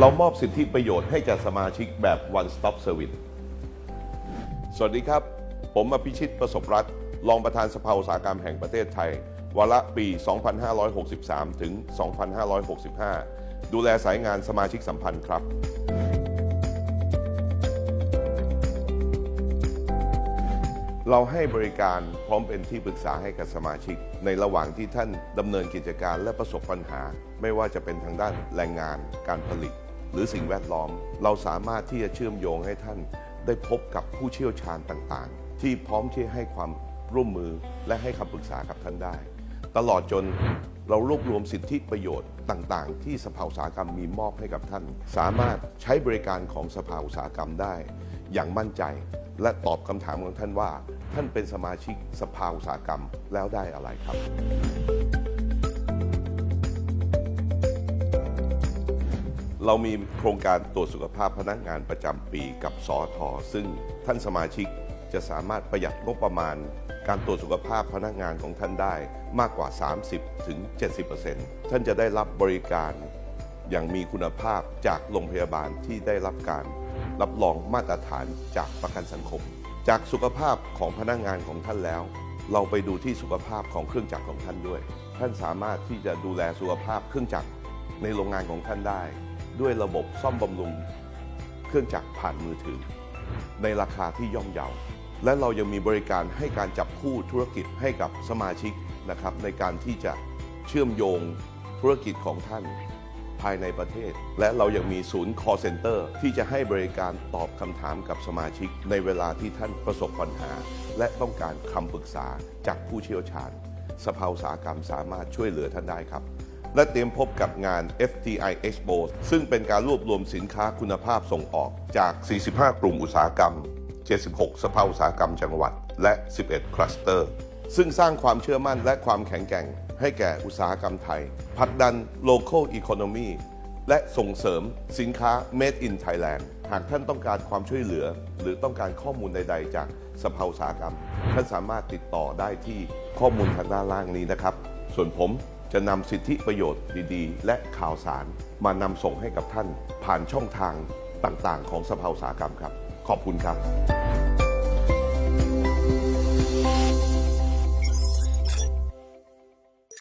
เรามอบสิทธิประโยชน์ให้แก่สมาชิกแบบ one stop service สวัสดีครับ ผมอภิชิตประสบรัฐ รองประธานสภาอุตสาหกรรมแห่งประเทศไทย วาระปี 2563 ถึง 2565 ดูแลสายงานสมาชิกสัมพันธ์ครับ เราให้บริการพร้อมเป็นที่ปรึกษาให้กับสมาชิก ในระหว่างที่ท่านดำเนินกิจการและประสบปัญหา ไม่ว่าจะเป็นทางด้านแรงงานการผลิต หรือสิ่งแวดล้อม เราสามารถที่จะเชื่อมโยงให้ท่าน ได้พบกับผู้เชี่ยวชาญต่างๆ ที่พร้อมที่ให้ความร่วมมือและให้คำปรึกษากับท่านได้ ตลอดจนเรารวบรวมสิทธิประโยชน์ต่างๆ ที่สภาอุตสาหกรรมมีมอบให้กับท่าน สามารถใช้บริการของสภาอุตสาหกรรมได้ อย่างมั่นใจ และตอบคำถามของท่านว่า ท่านเป็นสมาชิกสภาอุตสาหกรรมแล้วได้อะไรครับ เรามีโครงการตรวจสุขภาพพนักงานประจำปีกับสอทอซึ่งท่านสมาชิกจะสามารถประหยัดงบประมาณ การตรวจสุขภาพพนักงานของท่านได้มากกว่า 30ถึง70%ท่านจะได้รับบริการอย่างมีคุณภาพจากโรงพยาบาลที่ได้รับการรับรองมาตรฐานจากประกันสังคม จากสุขภาพของพนักงานของท่านแล้ว เราไปดูที่สุขภาพของเครื่องจักรของท่านด้วย ท่านสามารถที่จะดูแลสุขภาพเครื่องจักรในโรงงานของท่านได้ ด้วยระบบซ่อมบำรุง เครื่องจักรผ่านมือถือ ในราคาที่ย่อมเยา และเรายังมีบริการให้การจับคู่ธุรกิจให้กับสมาชิกนะครับ ในการที่จะเชื่อมโยงธุรกิจของท่านภายในประเทศ และเรายังมีศูนย์ call center ที่จะให้บริการตอบคำถามกับสมาชิก ในเวลาที่ท่านประสบปัญหา และต้องการคำปรึกษาจากผู้เชี่ยวชาญสภาอุตสาหกรรมสามารถช่วยเหลือท่านได้ครับ และเตรียมพบกับงาน FTI Expo ซึ่งเป็นการรวบรวมสินค้าคุณภาพส่งออกจาก 45 กลุ่มอุตสาหกรรม 76 สภาอุตสาหกรรมจังหวัด และ 11 คลัสเตอร์ ซึ่งสร้างความเชื่อมั่นและความแข็งแกร่ง ให้แก่อุตสาหกรรมไทยผลักดัน local economy และส่งเสริมสินค้า made in Thailand หากท่านต้องการความช่วยเหลือ หรือต้องการข้อมูลใด ๆ จากสภาอุตสาหกรรม ท่านสามารถติดต่อได้ที่ข้อมูลทางด้านล่างนี้นะครับ ส่วนผม จะนำสิทธิประโยชน์ดีๆ และข่าวสารมานำส่งให้กับท่าน ผ่านช่องทางต่างๆ ของสภาอุตสาหกรรมครับ ขอบคุณครับ